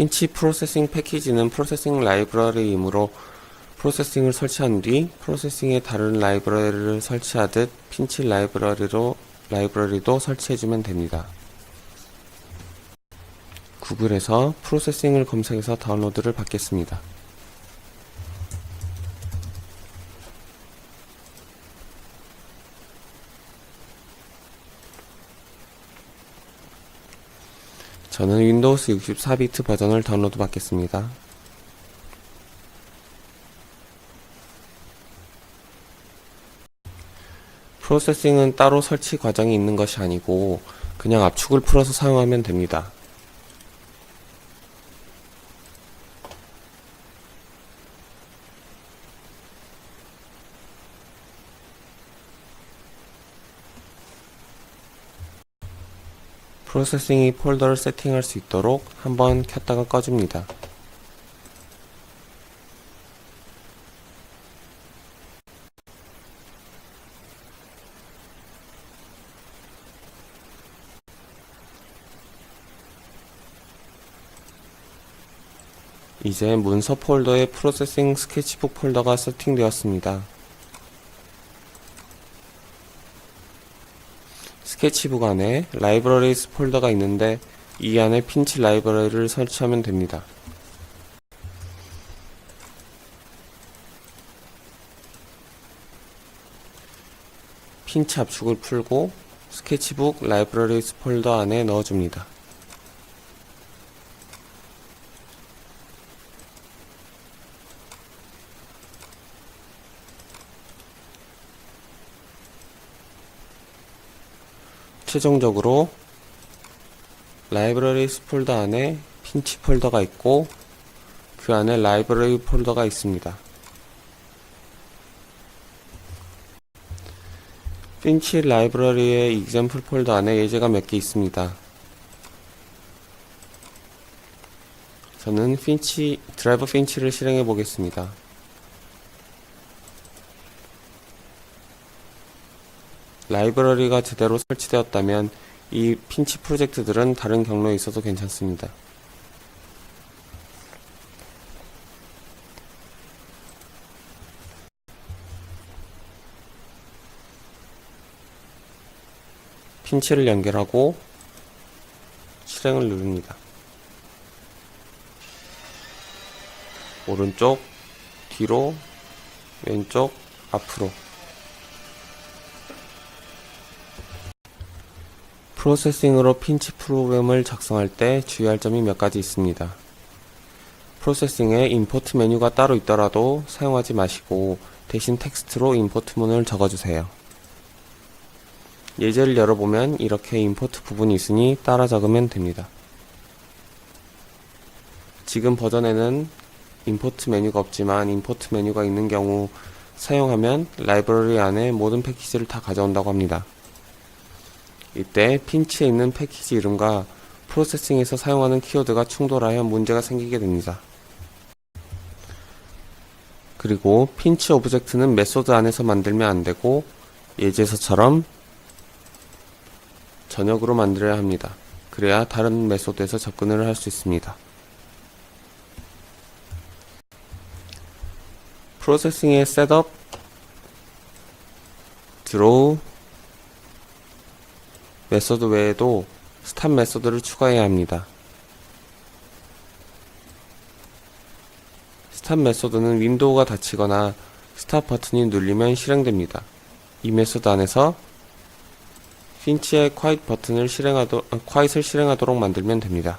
핀치 프로세싱 패키지는 프로세싱 라이브러리이므로 프로세싱을 설치한 뒤 프로세싱에 다른 라이브러리를 설치하듯 핀치 라이브러리로 라이브러리도 설치해주면 됩니다. 구글에서 프로세싱을 검색해서 다운로드를 받겠습니다. 저는 윈도우스 64비트 버전을 다운로드 받겠습니다. 프로세싱은 따로 설치 과정이 있는 것이 아니고 그냥 압축을 풀어서 사용하면 됩니다. 프로세싱이 폴더를 세팅할 수 있도록 한번 켰다가 꺼줍니다. 이제 문서 폴더에 프로세싱 스케치북 폴더가 세팅되었습니다. 스케치북 안에 라이브러리스 폴더가 있는데 이 안에 핀치 라이브러리를 설치하면 됩니다. 핀치 압축을 풀고 스케치북 라이브러리스 폴더 안에 넣어줍니다. 최종적으로 라이브러리스 폴더 안에 핀치 폴더가 있고 그 안에 라이브러리 폴더가 있습니다. 핀치 라이브러리의 example 폴더 안에 예제가 몇 개 있습니다. 저는 핀치, 드라이버 핀치를 실행해 보겠습니다. 라이브러리가 제대로 설치되었다면 이 핀치 프로젝트들은 다른 경로에 있어도 괜찮습니다. 핀치를 연결하고 실행을 누릅니다. 오른쪽, 뒤로, 왼쪽, 앞으로 프로세싱으로 핀치 프로그램을 작성할 때 주의할 점이 몇 가지 있습니다. 프로세싱에 임포트 메뉴가 따로 있더라도 사용하지 마시고 대신 텍스트로 임포트문을 적어주세요. 예제를 열어보면 이렇게 임포트 부분이 있으니 따라 적으면 됩니다. 지금 버전에는 임포트 메뉴가 없지만 임포트 메뉴가 있는 경우 사용하면 라이브러리 안에 모든 패키지를 다 가져온다고 합니다. 이때 핀치에 있는 패키지 이름과 프로세싱에서 사용하는 키워드가 충돌하여 문제가 생기게 됩니다. 그리고 핀치 오브젝트는 메소드 안에서 만들면 안되고 예제서처럼 전역으로 만들어야 합니다. 그래야 다른 메소드에서 접근을 할 수 있습니다. 프로세싱의 셋업, 드로우, 메소드 외에도 스탑 메소드를 추가해야 합니다. 스탑 메소드는 윈도우가 닫히거나 스탑 버튼이 눌리면 실행됩니다. 이 메소드 안에서 핀치의 quiet 버튼을 실행하도, quiet을 실행하도록 만들면 됩니다.